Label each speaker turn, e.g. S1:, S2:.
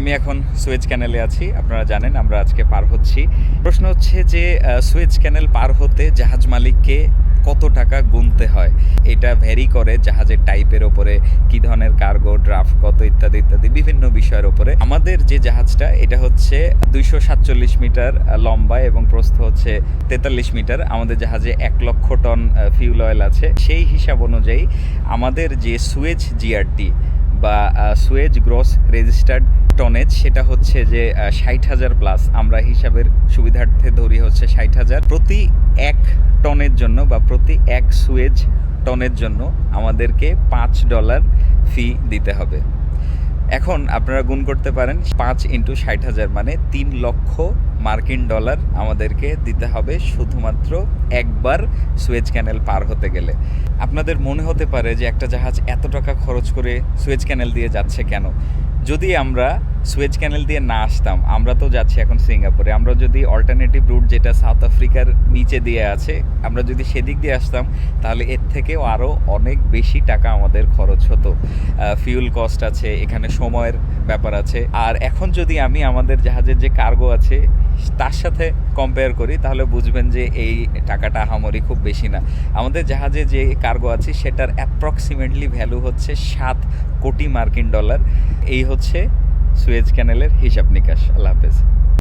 S1: আমি এখন সুয়েজ ক্যানেলে আছি, আপনারা জানেন আমরা আজকে পার হচ্ছি। প্রশ্ন হচ্ছে যে সুয়েজ ক্যানেল পার হতে জাহাজ মালিককে কত টাকা গুনতে হয়? এটা ভ্যারি করে জাহাজের টাইপের ওপরে, কি ধরনের কার্গো ড্রাফট কত, ইত্যাদি ইত্যাদি, বিভিন্ন বিষয়ের ওপরে। আমাদের যে জাহাজটা, এটা হচ্ছে দুইশো সাতচল্লিশ মিটার লম্বা এবং প্রস্থ হচ্ছে তেতাল্লিশ মিটার। আমাদের জাহাজে এক লক্ষ টন ফিউল অয়েল আছে। সেই হিসাব অনুযায়ী আমাদের যে সুয়েজ জিআরটি বা সুয়েজ গ্রস রেজিস্টার্ড টনেজ সেটা হচ্ছে যে ষাট হাজার প্লাস আমরা হিসাবের সুবিধার্থে ধরি হচ্ছে ষাট হাজার। প্রতি এক টনের জন্য বা প্রতি এক সুয়েজ টনের জন্য আমাদেরকে পাঁচ ডলার ফি দিতে হবে। এখন আপনারা গুণ করতে পারেন পাঁচ ইন্টু ষাট হাজার মানে তিন লক্ষ মার্কিন ডলার আমাদেরকে দিতে হবে শুধুমাত্র একবার সুয়েজ ক্যানেল পার হতে গেলে। আপনাদের মনে হতে পারে যে একটা জাহাজ এত টাকা খরচ করে সুয়েজ ক্যানেল দিয়ে যাচ্ছে কেন? যদি আমরা সুয়েজ ক্যানেল দিয়ে না আসতাম। আমরা তো যাচ্ছি এখন সিঙ্গাপুরে। আমরা যদি অল্টারনেটিভ রুট যেটা সাউথ আফ্রিকার নিচে দিয়ে আছে, আমরা যদি সেদিক দিয়ে আসতাম, তাহলে এর থেকেও আরও অনেক বেশি টাকা আমাদের খরচ হতো। ফিউল কস্ট আছে, এখানে সময়ের ব্যাপার আছে। আর এখন যদি আমি আমাদের জাহাজের যে কার্গো আছে, তার সাথে কম্পেয়ার করি, তাহলে বুঝবেন যে এই টাকাটা আহামরি খুব বেশি না। আমাদের জাহাজে যে কার্গো আছে, সেটার অ্যাপ্রক্সিমেটলি ভ্যালু হচ্ছে সাত কোটি মার্কিন ডলার। এই হচ্ছে সুয়েজ ক্যানেলের হিসাব নিকাশ। আল্লাহ হাফেজ।